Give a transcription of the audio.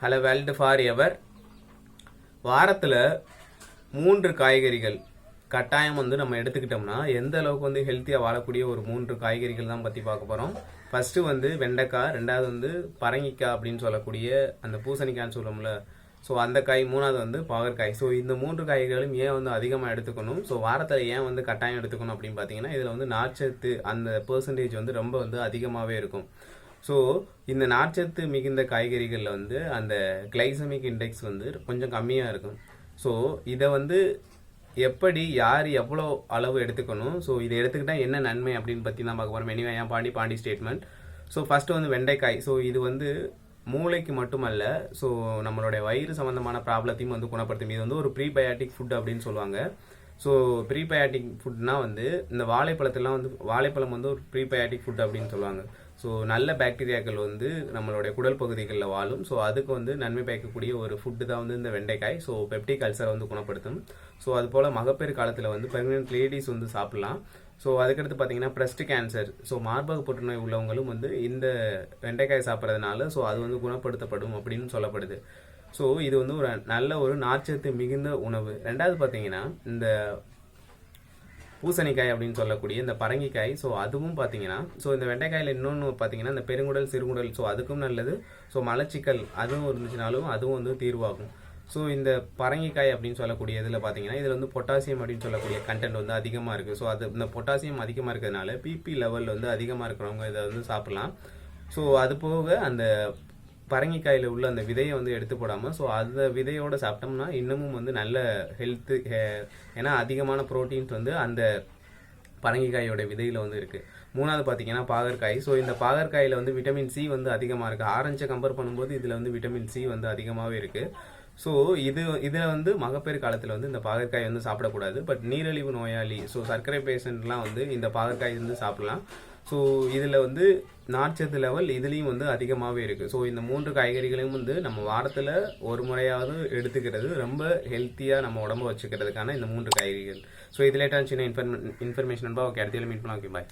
Hello world for ever. வாரத்தில் மூன்று காய்கறிகள். கட்டாயம் வந்து நம்ம எடுத்துக்கிட்டோம்னா எந்த அளவுக்கு வந்து ஹெல்த்தியாக வாழக்கூடிய ஒரு மூன்று காய்கறிகள் தான் பற்றி பார்க்க போகிறோம் ஃபஸ்ட்டு வந்து வெண்டைக்காய் ரெண்டாவது வந்து பரங்கிக்காய் அப்படின்னு சொல்லக்கூடிய அந்த பூசணிக்காய்ன்னு சொல்லுவோம்ல. ஸோ அந்த காய் மூணாவது வந்து பாகற்காய். ஸோ இந்த மூன்று காய்கறிகளும் ஏன் வந்து அதிகமாக எடுத்துக்கணும்? ஸோ வாரத்தில் ஏன் வந்து கட்டாயம் எடுத்துக்கணும் அப்படின்னு பார்த்தீங்கன்னா இதில் வந்து நார்ச்சத்து அந்த பெர்சன்டேஜ் வந்து ரொம்ப வந்து அதிகமாகவே இருக்கும். ஸோ இந்த நார்ச்சத்து மிகுந்த காய்கறிகளில் வந்து அந்த கிளைசமிக் இண்டெக்ஸ் வந்து கொஞ்சம் கம்மியாக இருக்கும். ஸோ இதை வந்து எப்படி யார் எவ்வளோ அளவு எடுத்துக்கணும்? ஸோ இதை எடுத்துக்கிட்டால் என்ன நன்மை அப்படின்னு பற்றி தான் பார்க்க போகிறோம் எனிவே ஏன் Pandi Pandi statement so first வந்து வெண்டைக்காய். ஸோ இது வந்து மூளைக்கு மட்டுமல்ல ஸோ நம்மளுடைய வயிறு சம்மந்தமான ப்ராப்ளத்தையும் வந்து குணப்படுத்தும். இது வந்து ஒரு ப்ரீபயாட்டிக் ஃபுட் அப்படின்னு சொல்லுவாங்க. ஸோ ப்ரீபயாட்டிக் ஃபுட்னா வந்து இந்த வாழைப்பழத்தெல்லாம் வந்து வாழைப்பழம் வந்து ஒரு ப்ரீபயாட்டிக் ஃபுட் அப்படின்னு சொல்லுவாங்க. ஸோ நல்ல பாக்டீரியாக்கள் வந்து நம்மளுடைய குடல் பகுதிகளில் வாழும். ஸோ அதுக்கு வந்து நன்மை பயக்கக்கூடிய ஒரு ஃபுட்டு தான் வந்து இந்த வெண்டைக்காய். ஸோ பெப்டிக் அல்சரை வந்து குணப்படுத்தும். ஸோ அது போல் மகப்பேறு காலத்தில் வந்து பிரெக்னென்ட் லேடிஸ் வந்து சாப்பிட்லாம். ஸோ அதுக்கடுத்து பார்த்தீங்கன்னா பிரஸ்ட் கேன்சர் ஸோ மார்பக புற்றுநோய் உள்ளவங்களும் வந்து இந்த வெண்டைக்காய் சாப்பிட்றதுனால ஸோ அது வந்து குணப்படுத்தப்படும் அப்படின்னு சொல்லப்படுது. ஸோ இது வந்து ஒரு நல்ல ஒரு நார்ச்சத்து மிகுந்த உணவு. ரெண்டாவது பார்த்தீங்கன்னா இந்த பூசணிக்காய் அப்படின்னு சொல்லக்கூடிய இந்த பரங்கிக்காய் ஸோ அதுவும் பார்த்தீங்கன்னா ஸோ இந்த வெண்டைக்காயில் இன்னொன்று பார்த்தீங்கன்னா இந்த பெருங்குடல் சிறுகுடல் ஸோ அதுக்கும் நல்லது. ஸோ மலச்சிக்கல் அதுவும் இருந்துச்சுனாலும் அதுவும் வந்து தீர்வாகும். ஸோ இந்த பரங்கிக்காய் அப்படின்னு சொல்லக்கூடிய இதில் பார்த்தீங்கன்னா இதில் வந்து பொட்டாசியம் அப்படின்னு சொல்லக்கூடிய கண்டென்ட் வந்து அதிகமாக இருக்குது ஸோ அது இந்த பொட்டாசியம் அதிகமாக இருக்கிறதுனால பிபி லெவல் வந்து அதிகமாக இருக்கிறவங்க இதை வந்து சாப்பிட்லாம். ஸோ அது போக அந்த பரங்கிக்காயில் உள்ள அந்த விதையை வந்து எடுத்து போடாமல் ஸோ அந்த விதையோட சாப்பிட்டோம்னா இன்னமும் வந்து நல்ல ஹெல்த்து ஏன்னா அதிகமான ப்ரோட்டீன்ஸ் வந்து அந்த பரங்கிக்காயோட விதையில் வந்து இருக்குது மூணாவது பார்த்தீங்கன்னா பாகற்காய். ஸோ இந்த பாகற்காயில் வந்து விட்டமின் சி வந்து அதிகமாக இருக்குது ஆரஞ்சை கம்பேர் பண்ணும்போது இதில் வந்து விட்டமின் சி வந்து அதிகமாகவே இருக்குது ஸோ இது இதில் வந்து மகப்பேறு காலத்தில் வந்து இந்த பாகற்காய் வந்து சாப்பிடக்கூடாது. பட் நீரிழிவு நோயாளி ஸோ சர்க்கரை பேஷண்ட்லாம் வந்து இந்த பாகற்காய் வந்து சாப்பிடலாம். ஸோ இதில் வந்து நார்ச்சத்து லெவல் இதுலேயும் வந்து அதிகமாகவே இருக்குது ஸோ இந்த மூன்று காய்கறிகளையும் வந்து நம்ம வாரத்தில் ஒரு முறையாவது எடுத்துக்கிறது. ரொம்ப ஹெல்த்தியாக நம்ம உடம்ப வச்சுக்கிறதுக்கான இந்த மூன்று காய்கறிகள். ஸோ இதில் சின்ன இன்ஃபர்மே இன்ஃபர்மேஷன் ஓகே அடுத்த மீட் பண்ணலாம். Okay bye